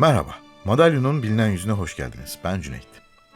Merhaba, Madalyonun bilinen yüzüne hoş geldiniz. Ben Cüneyt.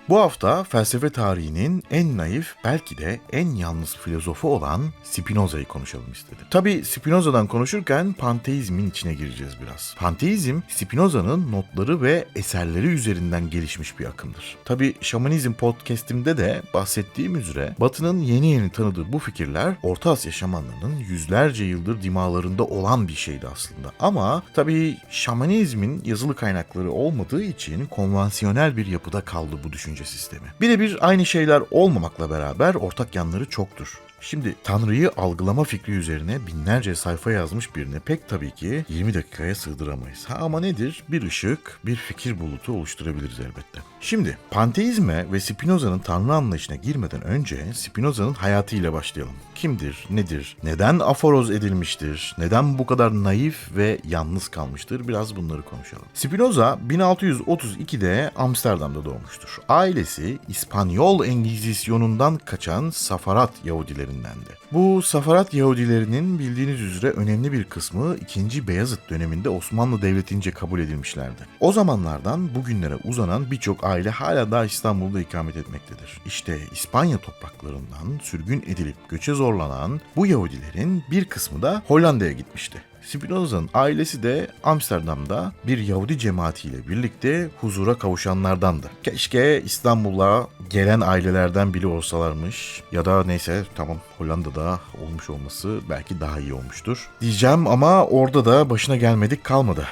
Bu hafta felsefe tarihinin en naif, belki de en yalnız filozofu olan Spinoza'yı konuşalım istedim. Tabi Spinoza'dan konuşurken panteizmin içine gireceğiz biraz. Panteizm, Spinoza'nın notları ve eserleri üzerinden gelişmiş bir akımdır. Tabi Şamanizm podcastimde de bahsettiğim üzere Batı'nın yeni yeni tanıdığı bu fikirler Orta Asya şamanlarının yüzlerce yıldır dimalarında olan bir şeydi aslında. Ama tabi şamanizmin yazılı kaynakları olmadığı için konvansiyonel bir yapıda kaldı bu düşünce sistemi. Birebir aynı şeyler olmamakla beraber ortak yanları çoktur. Şimdi Tanrı'yı algılama fikri üzerine binlerce sayfa yazmış birine pek tabii ki 20 dakikaya sığdıramayız. Ha ama nedir? Bir ışık, bir fikir bulutu oluşturabiliriz elbette. Şimdi panteizme ve Spinoza'nın Tanrı anlayışına girmeden önce Spinoza'nın hayatıyla başlayalım. Kimdir, nedir, neden aforoz edilmiştir, neden bu kadar naif ve yalnız kalmıştır biraz bunları konuşalım. Spinoza 1632'de Amsterdam'da doğmuştur. Ailesi İspanyol Engizisyonundan kaçan Safarat Yahudilerindendi. Bu Safarat Yahudilerinin bildiğiniz üzere önemli bir kısmı 2. Beyazıt döneminde Osmanlı Devleti'nce kabul edilmişlerdi. O zamanlardan bugünlere uzanan birçok aile hala da İstanbul'da ikamet etmektedir. İşte İspanya topraklarından sürgün edilip göçe zorlanan bu Yahudilerin bir kısmı da Hollanda'ya gitmişti. Spinoza'nın ailesi de Amsterdam'da bir Yahudi cemaatiyle birlikte huzura kavuşanlardandı. Keşke İstanbul'a gelen ailelerden biri olsalarmış ya da neyse tamam Hollanda'da olmuş olması belki daha iyi olmuştur. Diyeceğim ama orada da başına gelmedik kalmadı.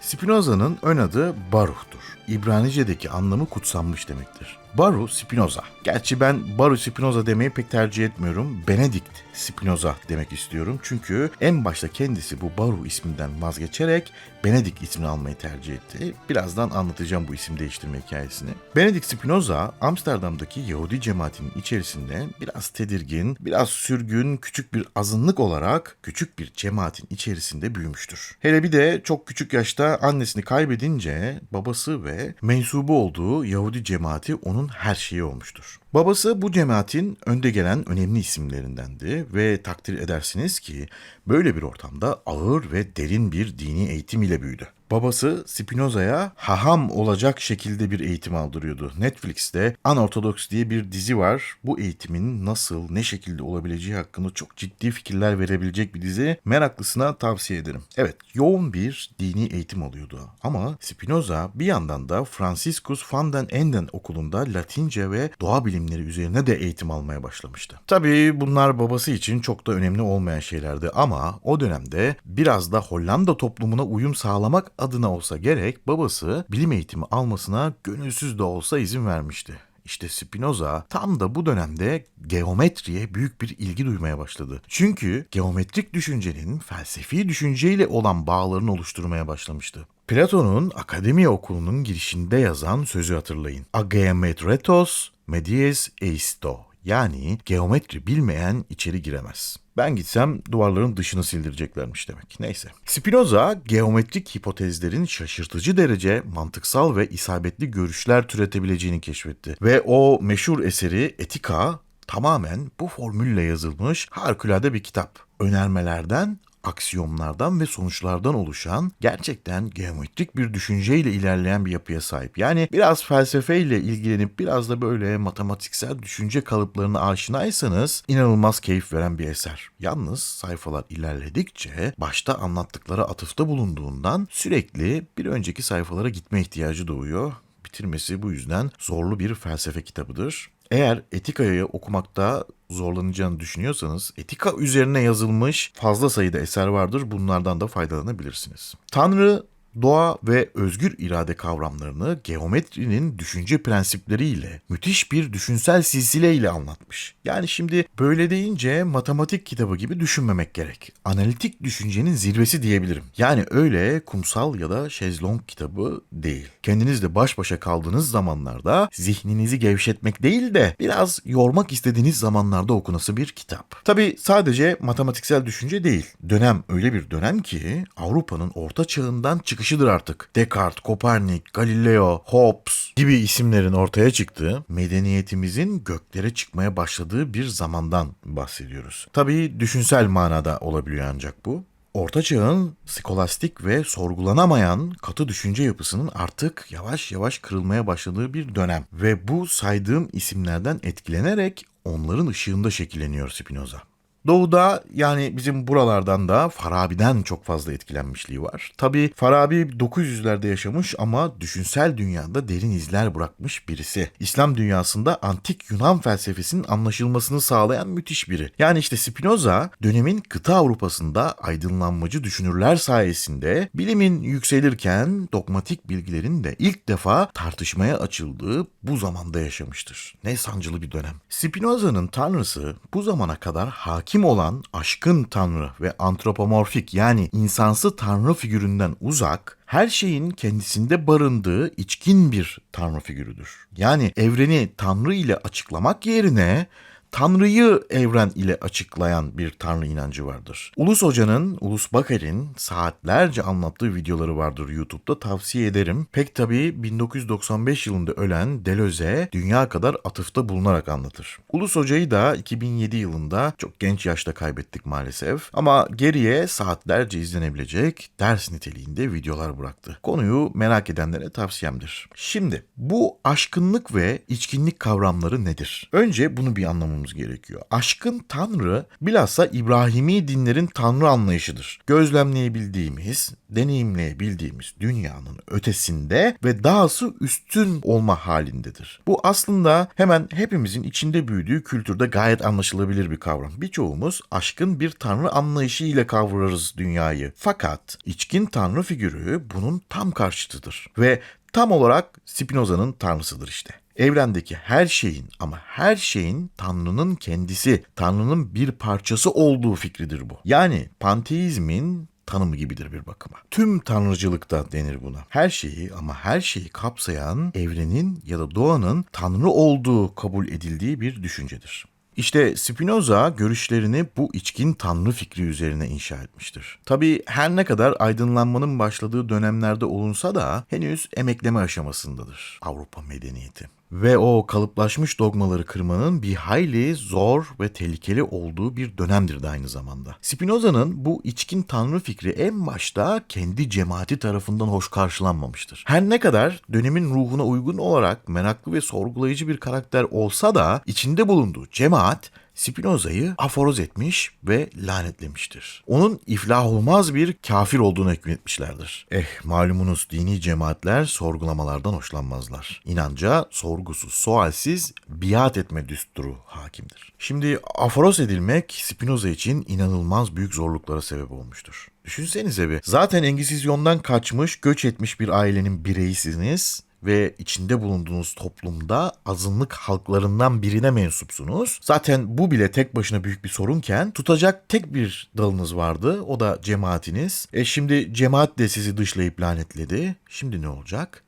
Spinoza'nın ön adı Baruch'tur. İbranice'deki anlamı kutsanmış demektir. Baru Spinoza. Gerçi ben Baru Spinoza demeyi pek tercih etmiyorum. Benedict Spinoza demek istiyorum. Çünkü en başta kendisi bu Baru isminden vazgeçerek Benedict ismini almayı tercih etti. Birazdan anlatacağım bu isim değiştirme hikayesini. Benedict Spinoza Amsterdam'daki Yahudi cemaatinin içerisinde biraz tedirgin, biraz sürgün, küçük bir azınlık olarak küçük bir cemaatin içerisinde büyümüştür. Hele bir de çok küçük yaşta annesini kaybedince babası ve mensubu olduğu Yahudi cemaati onun her şeyi olmuştur. Babası bu cemaatin önde gelen önemli isimlerindendi ve takdir edersiniz ki böyle bir ortamda ağır ve derin bir dini eğitim ile büyüdü. Babası Spinoza'ya haham olacak şekilde bir eğitim aldırıyordu. Netflix'te Unorthodox diye bir dizi var. Bu eğitimin nasıl, ne şekilde olabileceği hakkında çok ciddi fikirler verebilecek bir dizi. Meraklısına tavsiye ederim. Evet, yoğun bir dini eğitim alıyordu. Ama Spinoza bir yandan da Franciscus van den Enden okulunda Latince ve doğa bilimleri üzerine de eğitim almaya başlamıştı. Tabii bunlar babası için çok da önemli olmayan şeylerdi ama o dönemde biraz da Hollanda toplumuna uyum sağlamak adına olsa gerek babası bilim eğitimi almasına gönülsüz de olsa izin vermişti. İşte Spinoza tam da bu dönemde geometriye büyük bir ilgi duymaya başladı. Çünkü geometrik düşüncenin felsefi düşünceyle olan bağlarını oluşturmaya başlamıştı. Platon'un Akademiya Okulu'nun girişinde yazan sözü hatırlayın. Ageometretos medies eisto yani geometri bilmeyen içeri giremez. Ben gitsem duvarların dışını sildireceklermiş demek. Neyse. Spinoza geometrik hipotezlerin şaşırtıcı derece mantıksal ve isabetli görüşler türetebileceğini keşfetti. Ve o meşhur eseri Etika tamamen bu formülle yazılmış harikulade bir kitap. Önermelerden aksiyomlardan ve sonuçlardan oluşan gerçekten geometrik bir düşünceyle ilerleyen bir yapıya sahip. Yani biraz felsefeyle ilgilenip biraz da böyle matematiksel düşünce kalıplarına aşinaysanız inanılmaz keyif veren bir eser. Yalnız sayfalar ilerledikçe başta anlattıkları atıfta bulunduğundan sürekli bir önceki sayfalara gitme ihtiyacı doğuyor. Bitirmesi bu yüzden zorlu bir felsefe kitabıdır. Eğer Etika'yı okumakta zorlanacağını düşünüyorsanız Etika üzerine yazılmış fazla sayıda eser vardır. Bunlardan da faydalanabilirsiniz. Tanrı doğa ve özgür irade kavramlarını geometrinin düşünce prensipleriyle müthiş bir düşünsel silsileyle anlatmış. Yani şimdi böyle deyince matematik kitabı gibi düşünmemek gerek. Analitik düşüncenin zirvesi diyebilirim. Yani öyle kumsal ya da şezlong kitabı değil. Kendinizle baş başa kaldığınız zamanlarda zihninizi gevşetmek değil de biraz yormak istediğiniz zamanlarda okunası bir kitap. Tabi sadece matematiksel düşünce değil. Dönem öyle bir dönem ki Avrupa'nın orta çağından çıkış çıkışıdır artık. Descartes, Kopernik, Galileo, Hobbes gibi isimlerin ortaya çıktığı, medeniyetimizin göklere çıkmaya başladığı bir zamandan bahsediyoruz. Tabii düşünsel manada olabiliyor ancak bu. Orta Çağ'ın skolastik ve sorgulanamayan katı düşünce yapısının artık yavaş yavaş kırılmaya başladığı bir dönem. Ve bu saydığım isimlerden etkilenerek onların ışığında şekilleniyor Spinoza. Doğuda yani bizim buralardan da Farabi'den çok fazla etkilenmişliği var. Tabi Farabi 900'lerde yaşamış ama düşünsel dünyada derin izler bırakmış birisi. İslam dünyasında antik Yunan felsefesinin anlaşılmasını sağlayan müthiş biri. Yani işte Spinoza dönemin kıta Avrupa'sında aydınlanmacı düşünürler sayesinde bilimin yükselirken dogmatik bilgilerin de ilk defa tartışmaya açıldığı bu zamanda yaşamıştır. Ne sancılı bir dönem. Spinoza'nın tanrısı bu zamana kadar hakim olan aşkın tanrı ve antropomorfik yani insansı tanrı figüründen uzak, her şeyin kendisinde barındığı içkin bir tanrı figürüdür. Yani evreni tanrı ile açıklamak yerine Tanrı'yı evren ile açıklayan bir Tanrı inancı vardır. Ulus Hoca'nın, Ulus Bakar'ın saatlerce anlattığı videoları vardır YouTube'da tavsiye ederim. Pek tabii 1995 yılında ölen Deleuze dünya kadar atıfta bulunarak anlatır. Ulus Hoca'yı da 2007 yılında çok genç yaşta kaybettik maalesef. Ama geriye saatlerce izlenebilecek ders niteliğinde videolar bıraktı. Konuyu merak edenlere tavsiyemdir. Şimdi bu aşkınlık ve içkinlik kavramları nedir? Önce bunu bir anlamamız gerekiyor. Aşkın tanrı bilhassa İbrahimi dinlerin tanrı anlayışıdır. Gözlemleyebildiğimiz, deneyimleyebildiğimiz dünyanın ötesinde ve dahası üstün olma halindedir. Bu aslında hemen hepimizin içinde büyüdüğü kültürde gayet anlaşılabilir bir kavram. Birçoğumuz aşkın bir tanrı anlayışı ile kavrarız dünyayı. Fakat içkin tanrı figürü bunun tam karşıtıdır ve tam olarak Spinoza'nın tanrısıdır işte. Evrendeki her şeyin ama her şeyin Tanrı'nın kendisi, Tanrı'nın bir parçası olduğu fikridir bu. Yani panteizmin tanımı gibidir bir bakıma. Tüm tanrıcılıkta denir buna. Her şeyi ama her şeyi kapsayan evrenin ya da doğanın tanrı olduğu kabul edildiği bir düşüncedir. İşte Spinoza görüşlerini bu içkin tanrı fikri üzerine inşa etmiştir. Tabi her ne kadar aydınlanmanın başladığı dönemlerde olunsa da henüz emekleme aşamasındadır Avrupa medeniyeti ve o kalıplaşmış dogmaları kırmanın bir hayli zor ve tehlikeli olduğu bir dönemdir de aynı zamanda. Spinoza'nın bu içkin tanrı fikri en başta kendi cemaati tarafından hoş karşılanmamıştır. Her ne kadar dönemin ruhuna uygun olarak meraklı ve sorgulayıcı bir karakter olsa da içinde bulunduğu cemaat Spinoza'yı aforoz etmiş ve lanetlemiştir. Onun iflah olmaz bir kafir olduğunu hükmetmişlerdir. Eh malumunuz dini cemaatler sorgulamalardan hoşlanmazlar. İnanca sorgusuz, sualsiz biat etme düsturu hakimdir. Şimdi aforoz edilmek Spinoza için inanılmaz büyük zorluklara sebep olmuştur. Düşünsenize bir. Zaten Engizisyon'dan kaçmış, göç etmiş bir ailenin bireyisiniz ve içinde bulunduğunuz toplumda azınlık halklarından birine mensupsunuz. Zaten bu bile tek başına büyük bir sorunken tutacak tek bir dalınız vardı. O da cemaatiniz. E şimdi cemaat de sizi dışlayıp lanetledi. Şimdi ne olacak?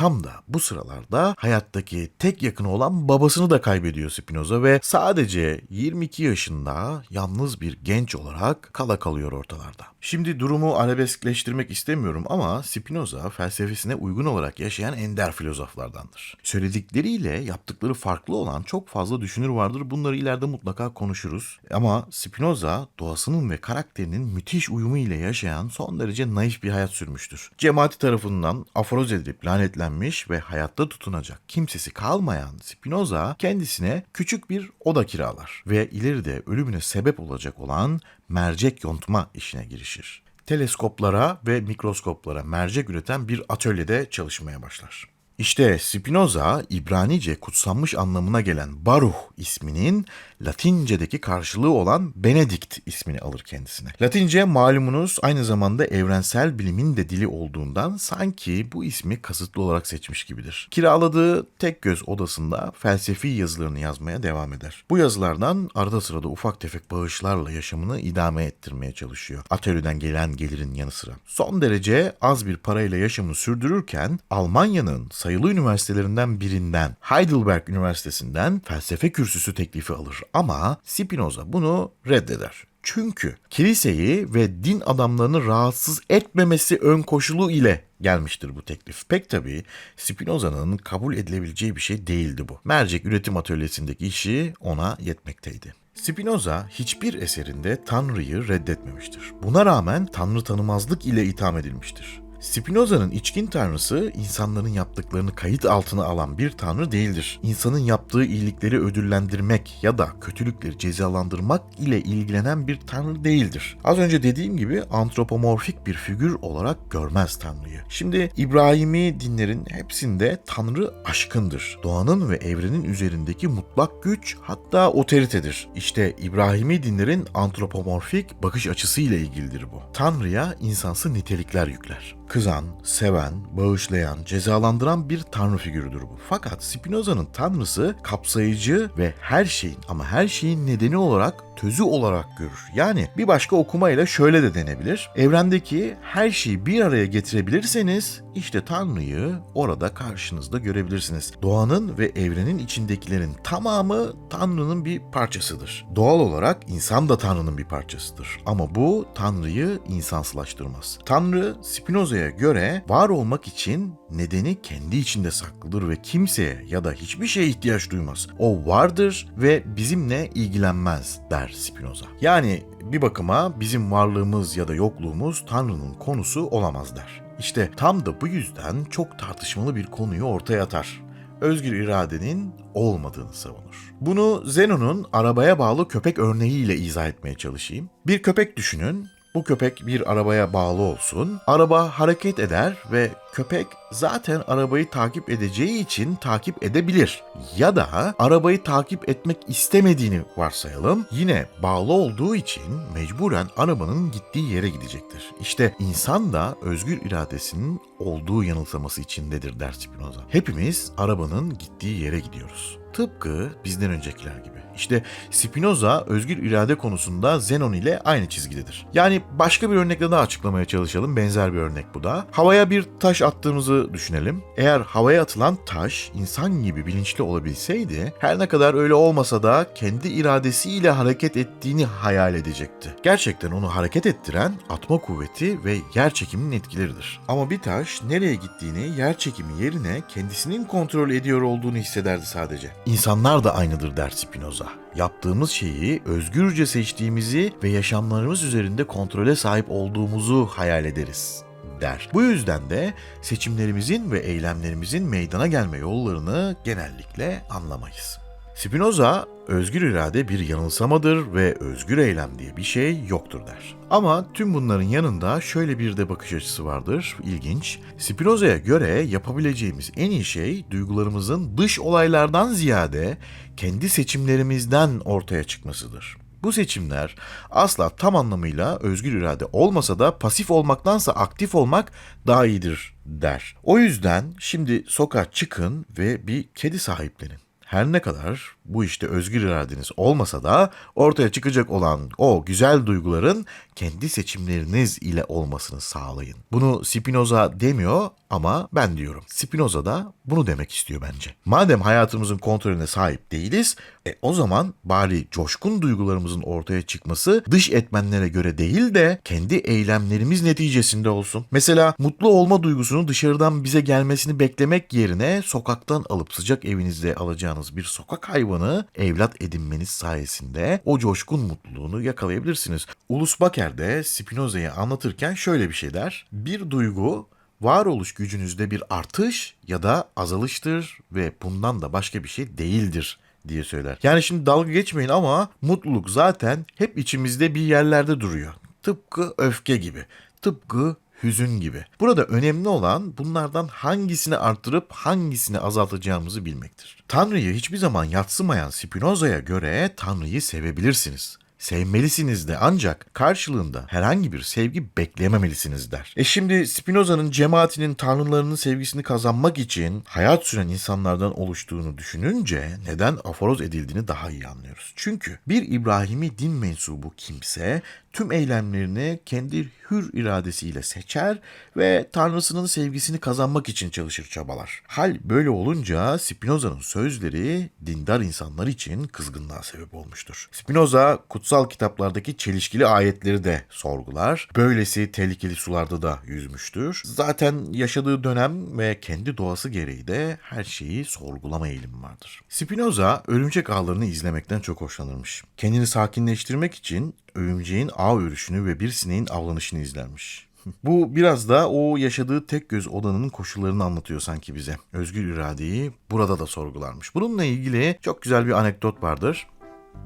Tam da bu sıralarda hayattaki tek yakını olan babasını da kaybediyor Spinoza ve sadece 22 yaşında yalnız bir genç olarak kala kalıyor ortalarda. Şimdi durumu arabeskleştirmek istemiyorum ama Spinoza felsefesine uygun olarak yaşayan ender filozoflardandır. Söyledikleriyle yaptıkları farklı olan çok fazla düşünür vardır. Bunları ileride mutlaka konuşuruz. Ama Spinoza doğasının ve karakterinin müthiş uyumu ile yaşayan son derece naif bir hayat sürmüştür. Cemaati tarafından aforoz edilip lanetlenmiş ve hayatta tutunacak kimsesi kalmayan Spinoza kendisine küçük bir oda kiralar ve ileride ölümüne sebep olacak olan mercek yontma işine girişir. Teleskoplara ve mikroskoplara mercek üreten bir atölyede çalışmaya başlar. İşte Spinoza İbranice kutsanmış anlamına gelen Baruch isminin Latince'deki karşılığı olan Benedikt ismini alır kendisine. Latince malumunuz aynı zamanda evrensel bilimin de dili olduğundan sanki bu ismi kasıtlı olarak seçmiş gibidir. Kiraladığı tek göz odasında felsefi yazılarını yazmaya devam eder. Bu yazılardan arada sırada ufak tefek bağışlarla yaşamını idame ettirmeye çalışıyor. Atölyeden gelen gelirin yanı sıra. Son derece az bir parayla yaşamını sürdürürken Almanya'nın sayılı üniversitelerinden birinden Heidelberg Üniversitesi'nden felsefe kürsüsü teklifi alır ama Spinoza bunu reddeder. Çünkü kiliseyi ve din adamlarını rahatsız etmemesi ön koşulu ile gelmiştir bu teklif. Pek tabii Spinoza'nın kabul edilebileceği bir şey değildi bu. Mercek üretim atölyesindeki işi ona yetmekteydi. Spinoza hiçbir eserinde Tanrı'yı reddetmemiştir. Buna rağmen Tanrı tanımazlık ile itham edilmiştir. Spinoza'nın içkin tanrısı insanların yaptıklarını kayıt altına alan bir tanrı değildir. İnsanın yaptığı iyilikleri ödüllendirmek ya da kötülükleri cezalandırmak ile ilgilenen bir tanrı değildir. Az önce dediğim gibi antropomorfik bir figür olarak görmez tanrıyı. Şimdi İbrahimi dinlerin hepsinde tanrı aşkındır. Doğanın ve evrenin üzerindeki mutlak güç hatta otoritedir. İşte İbrahimi dinlerin antropomorfik bakış açısı ile ilgilidir bu. Tanrı'ya insansı nitelikler yükler kızan, seven, bağışlayan, cezalandıran bir tanrı figürüdür bu. Fakat Spinoza'nın tanrısı kapsayıcı ve her şeyin ama her şeyin nedeni olarak tözü olarak görür. Yani bir başka okumayla şöyle de denebilir. Evrendeki her şeyi bir araya getirebilirseniz işte Tanrı'yı orada karşınızda görebilirsiniz. Doğanın ve evrenin içindekilerin tamamı Tanrı'nın bir parçasıdır. Doğal olarak insan da Tanrı'nın bir parçasıdır. Ama bu Tanrı'yı insansılaştırmaz. Tanrı Spinoza'ya göre var olmak için nedeni kendi içinde saklıdır ve kimseye ya da hiçbir şeye ihtiyaç duymaz. O vardır ve bizimle ilgilenmez der Spinoza. Yani bir bakıma bizim varlığımız ya da yokluğumuz Tanrı'nın konusu olamaz der. İşte tam da bu yüzden çok tartışmalı bir konuyu ortaya atar. Özgür iradenin olmadığını savunur. Bunu Zenon'un arabaya bağlı köpek örneğiyle izah etmeye çalışayım. Bir köpek düşünün, bu köpek bir arabaya bağlı olsun. Araba hareket eder ve köpek zaten arabayı takip edeceği için takip edebilir. Ya da arabayı takip etmek istemediğini varsayalım. Yine bağlı olduğu için mecburen arabanın gittiği yere gidecektir. İşte insan da özgür iradesinin olduğu yanılsaması içindedir der Spinoza. Hepimiz arabanın gittiği yere gidiyoruz. Tıpkı bizden öncekiler gibi. İşte Spinoza özgür irade konusunda Zenon ile aynı çizgidedir. Yani başka bir örnekle daha açıklamaya çalışalım. Benzer bir örnek bu da. Havaya bir taş attığımızı düşünelim. Eğer havaya atılan taş insan gibi bilinçli olabilseydi her ne kadar öyle olmasa da kendi iradesiyle hareket ettiğini hayal edecekti. Gerçekten onu hareket ettiren atma kuvveti ve yer çekiminin etkileridir. Ama bir taş nereye gittiğini yer çekimi yerine kendisinin kontrol ediyor olduğunu hissederdi sadece. İnsanlar da aynıdır der Spinoza. Yaptığımız şeyi özgürce seçtiğimizi ve yaşamlarımız üzerinde kontrole sahip olduğumuzu hayal ederiz der. Bu yüzden de seçimlerimizin ve eylemlerimizin meydana gelme yollarını genellikle anlamayız. Spinoza, özgür irade bir yanılsamadır ve özgür eylem diye bir şey yoktur der. Ama tüm bunların yanında şöyle bir de bakış açısı vardır, ilginç. Spinoza'ya göre yapabileceğimiz en iyi şey duygularımızın dış olaylardan ziyade kendi seçimlerimizden ortaya çıkmasıdır. Bu seçimler asla tam anlamıyla özgür irade olmasa da pasif olmaktansa aktif olmak daha iyidir der. O yüzden şimdi sokağa çıkın ve bir kedi sahiplenin. Her ne kadar bu işte özgür iradeniz olmasa da ortaya çıkacak olan o güzel duyguların kendi seçimleriniz ile olmasını sağlayın. Bunu Spinoza demiyor ama ben diyorum. Spinoza da bunu demek istiyor bence. Madem hayatımızın kontrolüne sahip değiliz, e, o zaman bari coşkun duygularımızın ortaya çıkması dış etmenlere göre değil de kendi eylemlerimiz neticesinde olsun. Mesela mutlu olma duygusunu dışarıdan bize gelmesini beklemek yerine sokaktan alıp sıcak evinizde alacağınız bir sokak hayvanı evlat edinmeniz sayesinde o coşkun mutluluğunu yakalayabilirsiniz. Ulus Baker de Spinoza'yı anlatırken şöyle bir şey der. Bir duygu varoluş gücünüzde bir artış ya da azalıştır ve bundan da başka bir şey değildir diye söyler. Yani şimdi dalga geçmeyin ama mutluluk zaten hep içimizde bir yerlerde duruyor. Tıpkı öfke gibi, tıpkı hüzün gibi. Burada önemli olan bunlardan hangisini arttırıp hangisini azaltacağımızı bilmektir. Tanrı'yı hiçbir zaman yatsımayan Spinoza'ya göre Tanrı'yı sevebilirsiniz sevmelisiniz de ancak karşılığında herhangi bir sevgi beklememelisiniz der. E şimdi Spinoza'nın cemaatinin tanrılarının sevgisini kazanmak için hayat süren insanlardan oluştuğunu düşününce neden aforoz edildiğini daha iyi anlıyoruz. Çünkü bir İbrahimi din mensubu kimse tüm eylemlerini kendi hür iradesiyle seçer ve Tanrısının sevgisini kazanmak için çalışır çabalar. Hal böyle olunca Spinoza'nın sözleri dindar insanlar için kızgınlığa sebep olmuştur. Spinoza kutsal kutsal kitaplardaki çelişkili ayetleri de sorgular. Böylesi tehlikeli sularda da yüzmüştür. Zaten yaşadığı dönem ve kendi doğası gereği de her şeyi sorgulama eğilimi vardır. Spinoza örümcek ağlarını izlemekten çok hoşlanırmış. Kendini sakinleştirmek için örümceğin ağ örüşünü ve bir sineğin avlanışını izlermiş. Bu biraz da o yaşadığı tek göz odanın koşullarını anlatıyor sanki bize. Özgür iradeyi burada da sorgularmış. Bununla ilgili çok güzel bir anekdot vardır.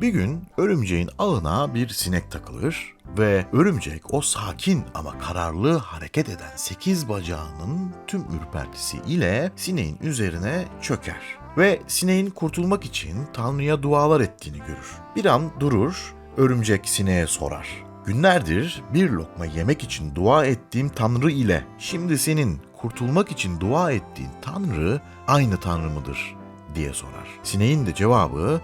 Bir gün örümceğin ağına bir sinek takılır ve örümcek o sakin ama kararlı hareket eden sekiz bacağının tüm ürpertisi ile sineğin üzerine çöker. Ve sineğin kurtulmak için Tanrı'ya dualar ettiğini görür. Bir an durur, örümcek sineğe sorar. Günlerdir bir lokma yemek için dua ettiğim Tanrı ile şimdi senin kurtulmak için dua ettiğin Tanrı aynı Tanrı mıdır diye sorar. Sineğin de cevabı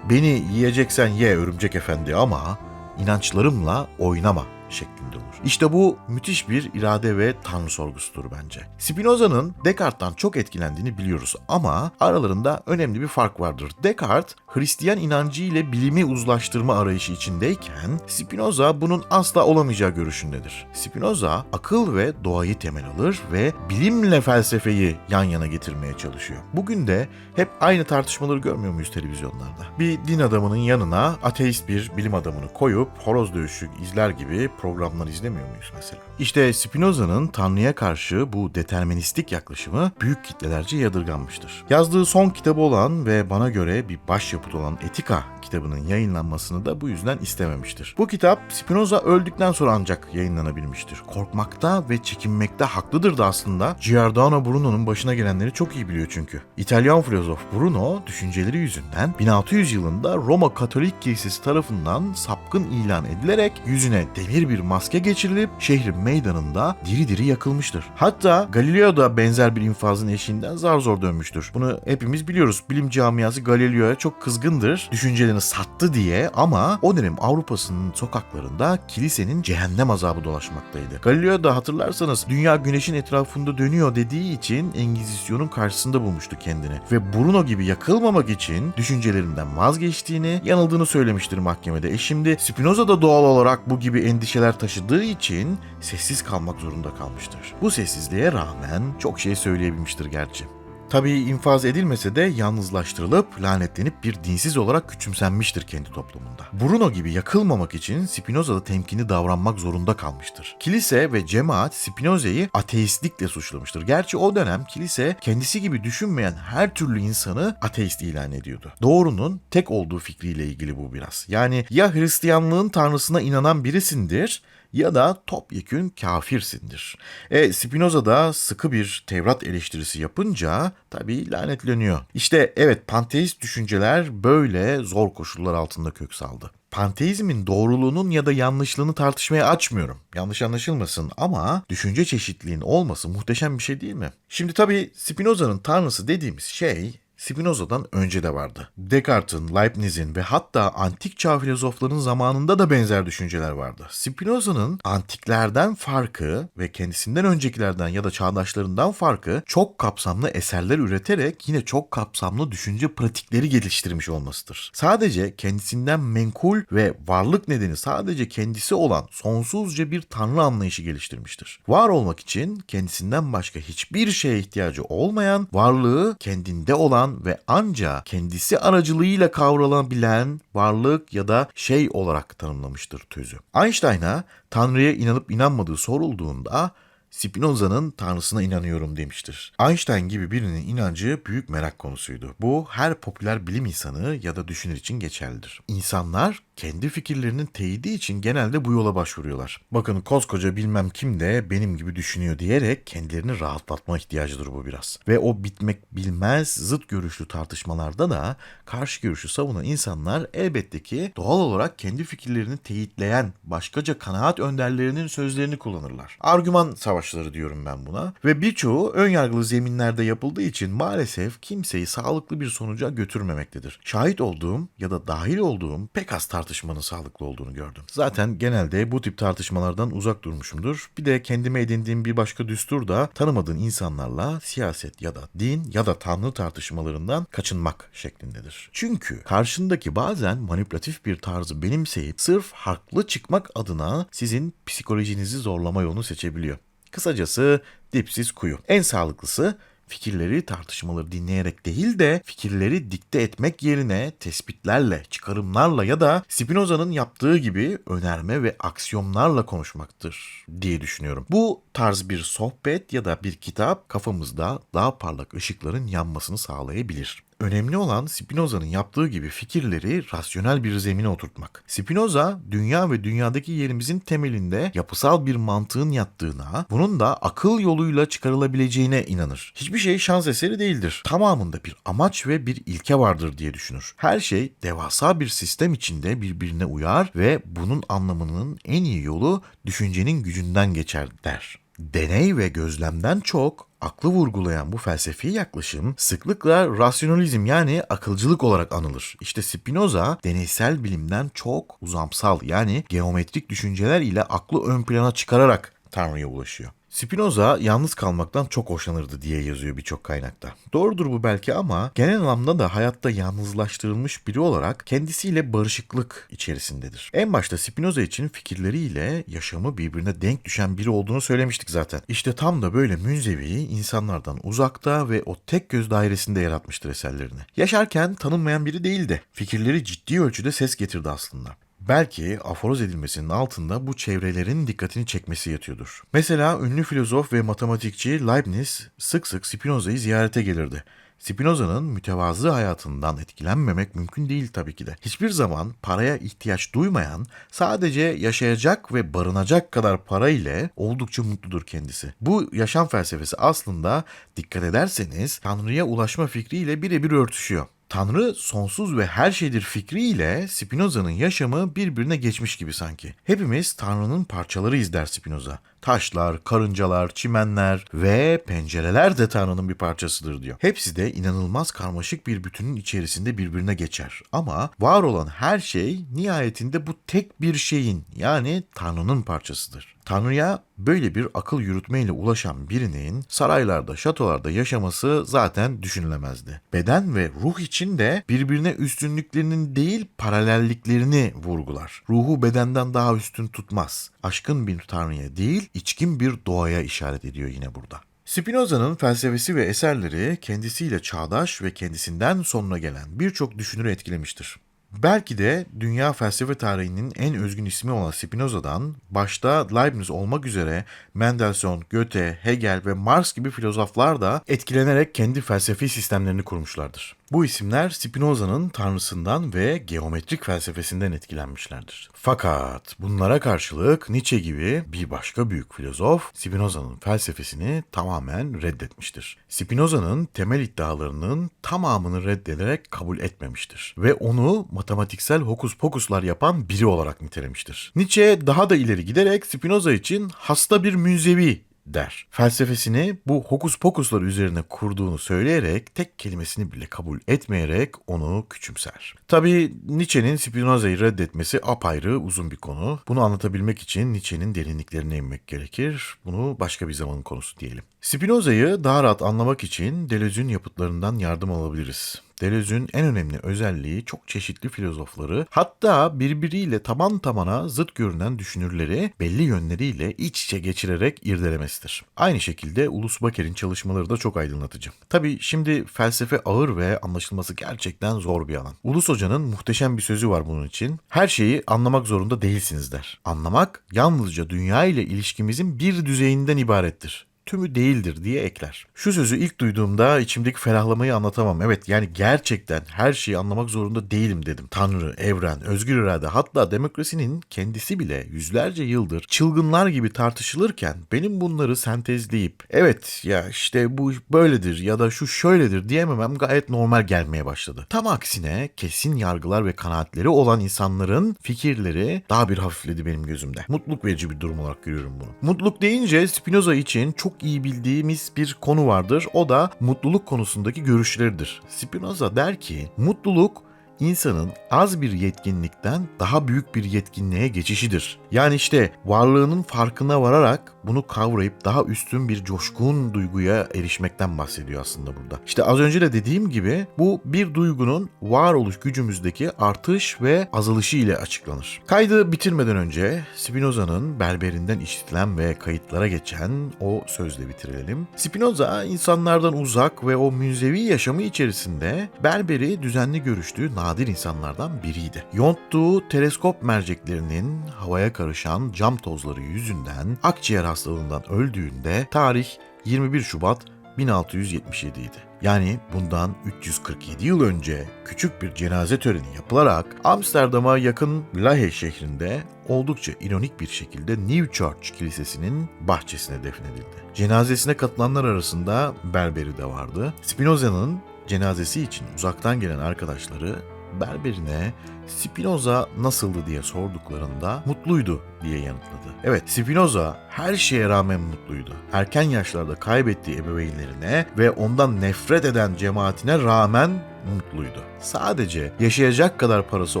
beni yiyeceksen ye örümcek efendi ama inançlarımla oynama şeklinde olur. İşte bu müthiş bir irade ve tanrı sorgusudur bence. Spinoza'nın Descartes'tan çok etkilendiğini biliyoruz ama aralarında önemli bir fark vardır. Descartes Hristiyan inancı ile bilimi uzlaştırma arayışı içindeyken Spinoza bunun asla olamayacağı görüşündedir. Spinoza akıl ve doğayı temel alır ve bilimle felsefeyi yan yana getirmeye çalışıyor. Bugün de hep aynı tartışmaları görmüyor muyuz televizyonlarda? Bir din adamının yanına ateist bir bilim adamını koyup horoz dövüşü izler gibi programlar izlemiyor muyuz mesela? İşte Spinoza'nın Tanrı'ya karşı bu deterministik yaklaşımı büyük kitlelerce yadırganmıştır. Yazdığı son kitabı olan ve bana göre bir başyapıt olan Etika kitabının yayınlanmasını da bu yüzden istememiştir. Bu kitap Spinoza öldükten sonra ancak yayınlanabilmiştir. Korkmakta ve çekinmekte haklıdır da aslında. Giordano Bruno'nun başına gelenleri çok iyi biliyor çünkü. İtalyan filozof Bruno düşünceleri yüzünden 1600 yılında Roma Katolik Kilisesi tarafından sapkın ilan edilerek yüzüne demir bir maske geçirilip şehrin meydanında diri diri yakılmıştır. Hatta Galileo da benzer bir infazın eşiğinden zar zor dönmüştür. Bunu hepimiz biliyoruz. Bilim camiası Galileo'ya çok kızgındır. Düşüncelerini sattı diye ama o dönem Avrupa'sının sokaklarında kilisenin cehennem azabı dolaşmaktaydı. Galileo da hatırlarsanız dünya güneşin etrafında dönüyor dediği için Engizisyon'un karşısında bulmuştu kendini. Ve Bruno gibi yakılmamak için düşüncelerinden vazgeçtiğini, yanıldığını söylemiştir mahkemede. E şimdi Spinoza da doğal olarak bu gibi endişeler taşıdığı için sessiz kalmak zorunda kalmıştır. Bu sessizliğe rağmen çok şey söyleyebilmiştir gerçi. Tabii infaz edilmese de yalnızlaştırılıp lanetlenip bir dinsiz olarak küçümsenmiştir kendi toplumunda. Bruno gibi yakılmamak için Spinoza da temkinli davranmak zorunda kalmıştır. Kilise ve cemaat Spinoza'yı ateistlikle suçlamıştır. Gerçi o dönem kilise kendisi gibi düşünmeyen her türlü insanı ateist ilan ediyordu. Doğrunun tek olduğu fikriyle ilgili bu biraz. Yani ya Hristiyanlığın tanrısına inanan birisindir ya da topyekün kafirsindir. E Spinoza da sıkı bir Tevrat eleştirisi yapınca tabii lanetleniyor. İşte evet panteist düşünceler böyle zor koşullar altında kök saldı. Panteizmin doğruluğunun ya da yanlışlığını tartışmaya açmıyorum. Yanlış anlaşılmasın ama düşünce çeşitliliğin olması muhteşem bir şey değil mi? Şimdi tabii Spinoza'nın tanrısı dediğimiz şey Spinoza'dan önce de vardı. Descartes'in, Leibniz'in ve hatta antik çağ filozofların zamanında da benzer düşünceler vardı. Spinoza'nın antiklerden farkı ve kendisinden öncekilerden ya da çağdaşlarından farkı çok kapsamlı eserler üreterek yine çok kapsamlı düşünce pratikleri geliştirmiş olmasıdır. Sadece kendisinden menkul ve varlık nedeni sadece kendisi olan sonsuzca bir tanrı anlayışı geliştirmiştir. Var olmak için kendisinden başka hiçbir şeye ihtiyacı olmayan, varlığı kendinde olan ve ancak kendisi aracılığıyla kavranabilen varlık ya da şey olarak tanımlamıştır tözü. Einstein'a Tanrı'ya inanıp inanmadığı sorulduğunda Spinoza'nın tanrısına inanıyorum demiştir. Einstein gibi birinin inancı büyük merak konusuydu. Bu her popüler bilim insanı ya da düşünür için geçerlidir. İnsanlar kendi fikirlerinin teyidi için genelde bu yola başvuruyorlar. Bakın koskoca bilmem kim de benim gibi düşünüyor diyerek kendilerini rahatlatma ihtiyacıdır bu biraz. Ve o bitmek bilmez zıt görüşlü tartışmalarda da karşı görüşü savunan insanlar elbette ki doğal olarak kendi fikirlerini teyitleyen başkaca kanaat önderlerinin sözlerini kullanırlar. Argüman savaşları diyorum ben buna. Ve birçoğu ön yargılı zeminlerde yapıldığı için maalesef kimseyi sağlıklı bir sonuca götürmemektedir. Şahit olduğum ya da dahil olduğum pek az tartışma tartışmanın sağlıklı olduğunu gördüm. Zaten genelde bu tip tartışmalardan uzak durmuşumdur. Bir de kendime edindiğim bir başka düstur da tanımadığın insanlarla siyaset ya da din ya da tanrı tartışmalarından kaçınmak şeklindedir. Çünkü karşındaki bazen manipülatif bir tarzı benimseyip sırf haklı çıkmak adına sizin psikolojinizi zorlama yolunu seçebiliyor. Kısacası dipsiz kuyu. En sağlıklısı fikirleri, tartışmaları dinleyerek değil de fikirleri dikte etmek yerine tespitlerle, çıkarımlarla ya da Spinoza'nın yaptığı gibi önerme ve aksiyonlarla konuşmaktır diye düşünüyorum. Bu tarz bir sohbet ya da bir kitap kafamızda daha parlak ışıkların yanmasını sağlayabilir. Önemli olan Spinoza'nın yaptığı gibi fikirleri rasyonel bir zemine oturtmak. Spinoza, dünya ve dünyadaki yerimizin temelinde yapısal bir mantığın yattığına, bunun da akıl yoluyla çıkarılabileceğine inanır. Hiçbir şey şans eseri değildir. Tamamında bir amaç ve bir ilke vardır diye düşünür. Her şey devasa bir sistem içinde birbirine uyar ve bunun anlamının en iyi yolu düşüncenin gücünden geçer der. Deney ve gözlemden çok aklı vurgulayan bu felsefi yaklaşım sıklıkla rasyonalizm yani akılcılık olarak anılır. İşte Spinoza deneysel bilimden çok uzamsal yani geometrik düşünceler ile aklı ön plana çıkararak Tanrı'ya ulaşıyor. Spinoza yalnız kalmaktan çok hoşlanırdı diye yazıyor birçok kaynakta. Doğrudur bu belki ama genel anlamda da hayatta yalnızlaştırılmış biri olarak kendisiyle barışıklık içerisindedir. En başta Spinoza için fikirleriyle yaşamı birbirine denk düşen biri olduğunu söylemiştik zaten. İşte tam da böyle münzeviyi insanlardan uzakta ve o tek göz dairesinde yaratmıştır eserlerini. Yaşarken tanınmayan biri değildi. Fikirleri ciddi ölçüde ses getirdi aslında. Belki aforoz edilmesinin altında bu çevrelerin dikkatini çekmesi yatıyordur. Mesela ünlü filozof ve matematikçi Leibniz sık sık Spinoza'yı ziyarete gelirdi. Spinoza'nın mütevazı hayatından etkilenmemek mümkün değil tabii ki de. Hiçbir zaman paraya ihtiyaç duymayan, sadece yaşayacak ve barınacak kadar para ile oldukça mutludur kendisi. Bu yaşam felsefesi aslında dikkat ederseniz Tanrı'ya ulaşma fikriyle birebir örtüşüyor. Tanrı sonsuz ve her şeydir fikriyle Spinoza'nın yaşamı birbirine geçmiş gibi sanki. Hepimiz Tanrı'nın parçalarıyız der Spinoza. Taşlar, karıncalar, çimenler ve pencereler de Tanrı'nın bir parçasıdır diyor. Hepsi de inanılmaz karmaşık bir bütünün içerisinde birbirine geçer. Ama var olan her şey nihayetinde bu tek bir şeyin yani Tanrı'nın parçasıdır. Tanrı'ya böyle bir akıl yürütmeyle ulaşan birinin saraylarda, şatolarda yaşaması zaten düşünülemezdi. Beden ve ruh için de birbirine üstünlüklerinin değil paralelliklerini vurgular. Ruhu bedenden daha üstün tutmaz. Aşkın bir Tanrı'ya değil, içkin bir doğaya işaret ediyor yine burada. Spinoza'nın felsefesi ve eserleri kendisiyle çağdaş ve kendisinden sonra gelen birçok düşünürü etkilemiştir. Belki de dünya felsefe tarihinin en özgün ismi olan Spinoza'dan başta Leibniz olmak üzere Mendelssohn, Goethe, Hegel ve Marx gibi filozoflar da etkilenerek kendi felsefi sistemlerini kurmuşlardır. Bu isimler Spinoza'nın tanrısından ve geometrik felsefesinden etkilenmişlerdir. Fakat bunlara karşılık Nietzsche gibi bir başka büyük filozof Spinoza'nın felsefesini tamamen reddetmiştir. Spinoza'nın temel iddialarının tamamını reddederek kabul etmemiştir ve onu matematiksel hokus pokuslar yapan biri olarak nitelemiştir. Nietzsche daha da ileri giderek Spinoza için hasta bir münzevi der. Felsefesini bu hokus pokuslar üzerine kurduğunu söyleyerek tek kelimesini bile kabul etmeyerek onu küçümser. Tabi Nietzsche'nin Spinoza'yı reddetmesi apayrı uzun bir konu. Bunu anlatabilmek için Nietzsche'nin derinliklerine inmek gerekir. Bunu başka bir zamanın konusu diyelim. Spinoza'yı daha rahat anlamak için Deleuze'ün yapıtlarından yardım alabiliriz. Deleuze'ün en önemli özelliği çok çeşitli filozofları hatta birbiriyle taban tabana zıt görünen düşünürleri belli yönleriyle iç içe geçirerek irdelemesidir. Aynı şekilde Ulus Baker'in çalışmaları da çok aydınlatıcı. Tabi şimdi felsefe ağır ve anlaşılması gerçekten zor bir alan. Ulus Hoca'nın muhteşem bir sözü var bunun için. Her şeyi anlamak zorunda değilsiniz der. Anlamak yalnızca dünya ile ilişkimizin bir düzeyinden ibarettir tümü değildir diye ekler. Şu sözü ilk duyduğumda içimdeki ferahlamayı anlatamam. Evet yani gerçekten her şeyi anlamak zorunda değilim dedim. Tanrı, evren, özgür irade hatta demokrasinin kendisi bile yüzlerce yıldır çılgınlar gibi tartışılırken benim bunları sentezleyip evet ya işte bu böyledir ya da şu şöyledir diyememem gayet normal gelmeye başladı. Tam aksine kesin yargılar ve kanaatleri olan insanların fikirleri daha bir hafifledi benim gözümde. Mutluluk verici bir durum olarak görüyorum bunu. Mutluluk deyince Spinoza için çok iyi bildiğimiz bir konu vardır. O da mutluluk konusundaki görüşleridir. Spinoza der ki mutluluk insanın az bir yetkinlikten daha büyük bir yetkinliğe geçişidir. Yani işte varlığının farkına vararak bunu kavrayıp daha üstün bir coşkun duyguya erişmekten bahsediyor aslında burada. İşte az önce de dediğim gibi bu bir duygunun varoluş gücümüzdeki artış ve azalışı ile açıklanır. Kaydı bitirmeden önce Spinoza'nın berberinden işitilen ve kayıtlara geçen o sözle bitirelim. Spinoza insanlardan uzak ve o münzevi yaşamı içerisinde berberi düzenli görüştüğü nadir insanlardan biriydi. Yonttuğu teleskop merceklerinin havaya karışan cam tozları yüzünden akciğer hastalığından öldüğünde tarih 21 Şubat 1677 idi. Yani bundan 347 yıl önce küçük bir cenaze töreni yapılarak Amsterdam'a yakın Lahe şehrinde oldukça ironik bir şekilde New Church Kilisesi'nin bahçesine defnedildi. Cenazesine katılanlar arasında berberi de vardı. Spinoza'nın cenazesi için uzaktan gelen arkadaşları berberine Spinoza nasıldı diye sorduklarında mutluydu diye yanıtladı. Evet Spinoza her şeye rağmen mutluydu. Erken yaşlarda kaybettiği ebeveynlerine ve ondan nefret eden cemaatine rağmen mutluydu. Sadece yaşayacak kadar parası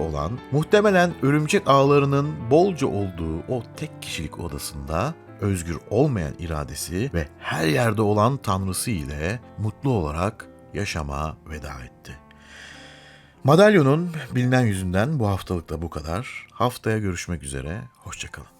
olan, muhtemelen örümcek ağlarının bolca olduğu o tek kişilik odasında özgür olmayan iradesi ve her yerde olan tanrısı ile mutlu olarak yaşama veda etti. Madalyonun bilinen yüzünden bu haftalık da bu kadar. Haftaya görüşmek üzere, hoşçakalın.